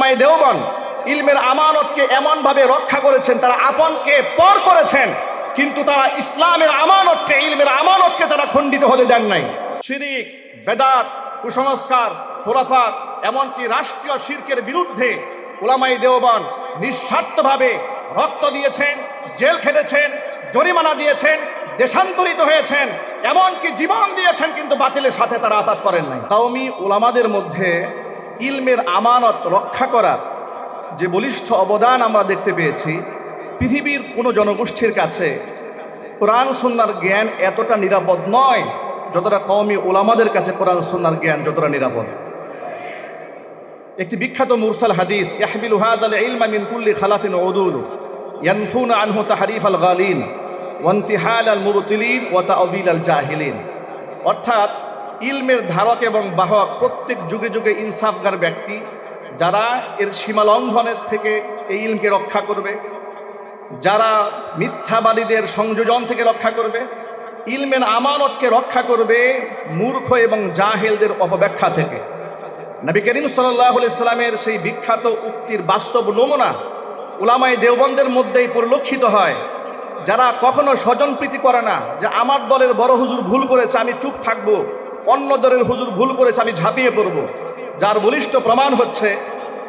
ওলামাই দেওবন ইলমের আমানতকে এমনভাবে রক্ষা করেছেন, তারা আপনকে পর করেছেন, কিন্তু তারা ইসলামের আমানতকে, ইলমের আমানতকে তারা খণ্ডিত হতে দেন নাই। শিরিক, বেদাত, কুসংস্কার, খোরাফাত, এমনকি রাষ্ট্রীয় শির্কের বিরুদ্ধে ওলামাই দেওবান নিঃস্বার্থভাবে রক্ত দিয়েছেন, জেল খেটেছেন, জরিমানা দিয়েছেন, দেশান্তরিত হয়েছেন, এমনকি জীবন দিয়েছেন, কিন্তু বাতিলের সাথে তারা আতাত করেন নাই। কওমি ওলামাদের মধ্যে ইলমের আমানত রক্ষা করার যে বলিষ্ঠ অবদান আমরা দেখতে পেয়েছি, পৃথিবীর কোনো জনগোষ্ঠীর কাছে কোরআন সন্ন্যার জ্ঞান এতটা নিরাপদ নয় যতটা কওমি ওলামাদের কাছে কোরআন সন্ন্যার জ্ঞান যতটা নিরাপদ। একটি বিখ্যাত মুরসাল হাদিস, ইয়াহমিলু হাদাল ইলমা মিন কুল্লি খালাফিন উদুল, ইয়ানফুনা আনহু তাহরিফ আল গালিন ওয়ান্তিহাল আল মুরতিলিন ওয়া তাআবিল আল জাহিলিন। অর্থাৎ ইলমের ধারক এবং বাহক প্রত্যেক যুগে যুগে ইনসাফগার ব্যক্তি যারা এর সীমা লঙ্ঘনের থেকে এই ইলমকে রক্ষা করবে, যারা মিথ্যাবাদীদের সংযোজন থেকে রক্ষা করবে, ইলমের আমানতকে রক্ষা করবে মূর্খ এবং জাহেলদের অপব্যাখ্যা থেকে। নবী করিম সাল্লাহ ইসলামের সেই বিখ্যাত উক্তির বাস্তব নমুনা উলামাই দেওবন্দের মধ্যেই পরিলক্ষিত হয়, যারা কখনো স্বজনপ্রীতি করে না যে আমার দলের বড় হুজুর ভুল করেছে, আমি চুপ থাকব। অন্য দলের হুজুর ভুল করেছে, আমি ঝাঁপিয়ে পড়ব। যার বলিষ্ঠ প্রমাণ হচ্ছে,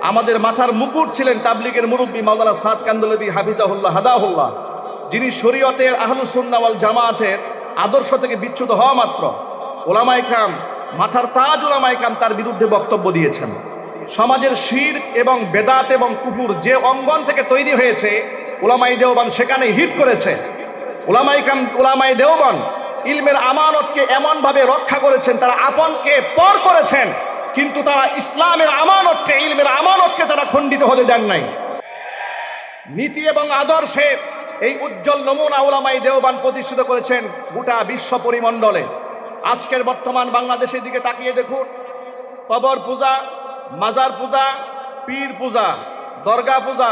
আমাদের মাথার মুকুট ছিলেন তাবলিগের মুরব্বী মাওলানা সাদ কান্দলবী হাফিজাহুল্লাহ হাদাহুল্লাহ, যিনি শরীয়তের আহলুসুন্নাওয়াল জামায়াতের আদর্শ থেকে বিচ্যুত হওয়া মাত্র। ওলামাই খাম মাথার তাজ ওলামাই খাম তার বিরুদ্ধে বক্তব্য দিয়েছেন। সমাজের শির এবং বেদাত এবং কুফুর যে অঙ্গন থেকে তৈরি হয়েছে ওলামাই দেওবান সেখানে হিট করেছে। ওলামাই কাম ওলামাই দেওবান ইলমের আমানতকে এমনভাবে রক্ষা করেছেন, তারা আপনকে পর করেছেন, কিন্তু তারা ইসলামের আমানতকে, ইলমের আমানতকে তারা খণ্ডিত হতে দেন নাই। নীতি এবং আদর্শে এই উজ্জ্বল নমুনা ওলামাই দেওবান প্রতিষ্ঠিত করেছেন গোটা বিশ্ব পরিমণ্ডলে। আজকের বর্তমান বাংলাদেশের দিকে তাকিয়ে দেখুন, কবর পূজা, মাজার পূজা, পীর পূজা, দর্গা পূজা,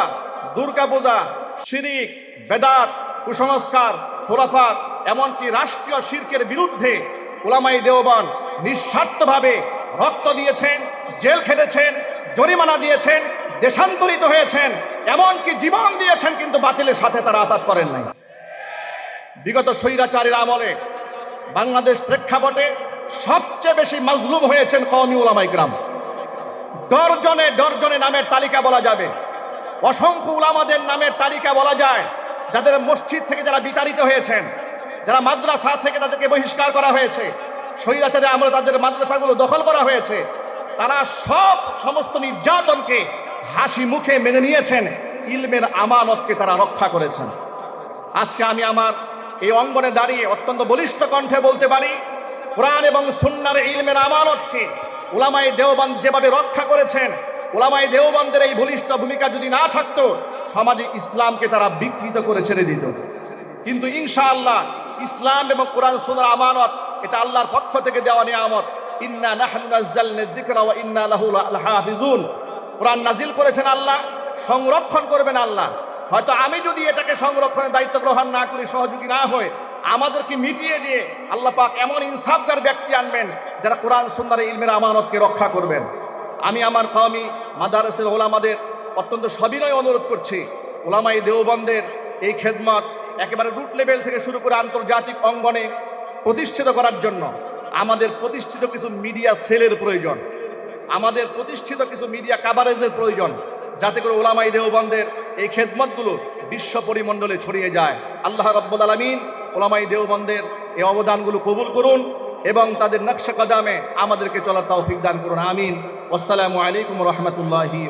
দুর্গা পূজা, শিরিক, বেদাত, কুসংস্কার, খোরাফাত এমনকি রাষ্ট্রীয় শির্কের বিরুদ্ধে ওলামাই দেওবান নিঃস্বার্থভাবে রক্ত দিয়েছেন, জেল খেটেছেন, জরিমানা দিয়েছেন, দেশান্তরিত হয়েছেন, এমনকি জীবন দিয়েছেন কিন্তু বাতিলের সাথে তারা আতাত করেন নাই। বিগত স্বৈরাচারের আমলে বাংলাদেশ প্রেক্ষাপটে সবচেয়ে বেশি মাজলুম হয়েছেন কওমি উলামাই গ্রাম ডরজনে ডরজনে নামের তালিকা বলা যাবে। অসংখ্য উলামাদের নামের তালিকা বলা যায়, যাদের মসজিদ থেকে যারা বিতাড়িত হয়েছেন। যারা মাদ্রাসা থেকে তাদেরকে বহিষ্কার করা হয়েছে স্বৈরাচারে আমরা তাদের মাদ্রাসাগুলো দখল করা হয়েছে, তারা সব সমস্ত নির্যাতনকে হাসি মুখে মেনে নিয়েছেন, ইলমের আমানতকে তারা রক্ষা করেছেন। আজকে আমি আমার এই অঙ্গনে দাঁড়িয়ে অত্যন্ত বলিষ্ঠ কণ্ঠে বলতে পারি, কোরআন এবং সুন্নার ইলমের আমানতকে ওলামাই দেওবান যেভাবে রক্ষা করেছেন ওলামাই দেওবানদের এই বলিষ্ঠ ভূমিকা যদি না থাকতো সমাজে ইসলামকে তারা বিকৃত করে ছেড়ে দিত। কিন্তু ইনশাআল্লাহ ইসলাম এবং কোরআন সুন্নার আমানত, এটা আল্লাহর পক্ষ থেকে দেওয়া নিয়ামত। ইন্না নাহনু নাযালনা ইন্না কোরআন নাজিল করেছেন আল্লাহ, সংরক্ষণ করবেন আল্লাহ। হয়তো আমি যদি এটাকে সংরক্ষণের দায়িত্ব গ্রহণ না করি, সহযোগী না হয়ে আমাদেরকে মিটিয়ে দিয়ে আল্লাহ পাক এমন ইনসাফদার ব্যক্তি আনবেন যারা কোরআন সুন্দর ইলমের আমানতকে রক্ষা করবেন। আমি আমার কওমি, মাদারসের ওলামাদের অত্যন্ত সবিনয় অনুরোধ করছি। ওলামাই দেওবন্দের এই খেদমত একেবারে রুট লেভেল থেকে শুরু করে আন্তর্জাতিক অঙ্গনে প্রতিষ্ঠিত করার জন্য আমাদের প্রতিষ্ঠিত কিছু মিডিয়া সেলের প্রয়োজন। আমাদের প্রতিষ্ঠিত কিছু মিডিয়া কাভারেজের প্রয়োজন, যাতে করে ওলামাই দেওবন্দের এই খেদমতগুলো বিশ্ব পরিমণ্ডলে ছড়িয়ে যায়। আল্লাহ রব্বুল আলমিন ওলামাই দেওবন্দের এই অবদানগুলো কবুল করুন এবং তাদের নকশা কদামে আমাদেরকে চলার তৌফিক দান করুন। আমিন। আসসালামু আলাইকুম রহমতুল্লাহি